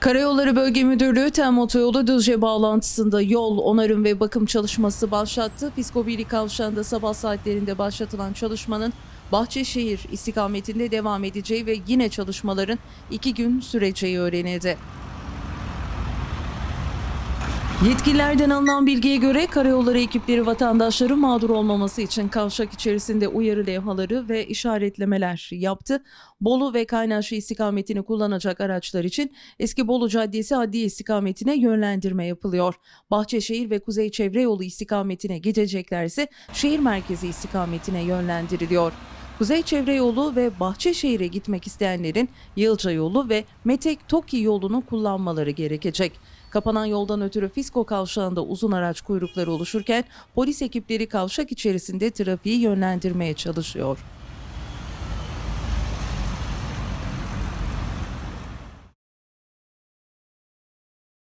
Karayolları Bölge Müdürlüğü TEM Otoyolu Düzce bağlantısında yol, onarım ve bakım çalışması başlattı. Fiskobili Kavşağı'nda sabah saatlerinde başlatılan çalışmanın Bahçeşehir istikametinde devam edeceği ve yine çalışmaların iki gün süreceği öğrenildi. Yetkililerden alınan bilgiye göre karayolları ekipleri vatandaşların mağdur olmaması için kavşak içerisinde uyarı levhaları ve işaretlemeler yaptı. Bolu ve Kaynaşlı istikametini kullanacak araçlar için Eski Bolu Caddesi Adliye istikametine yönlendirme yapılıyor. Bahçeşehir ve Kuzey Çevre Yolu istikametine gideceklerse şehir merkezi istikametine yönlendiriliyor. Kuzey Çevre Yolu ve Bahçeşehir'e gitmek isteyenlerin Yılca Yolu ve Metek Toki yolunu kullanmaları gerekecek. Kapanan yoldan ötürü Fisko kavşağında uzun araç kuyrukları oluşurken polis ekipleri kavşak içerisinde trafiği yönlendirmeye çalışıyor.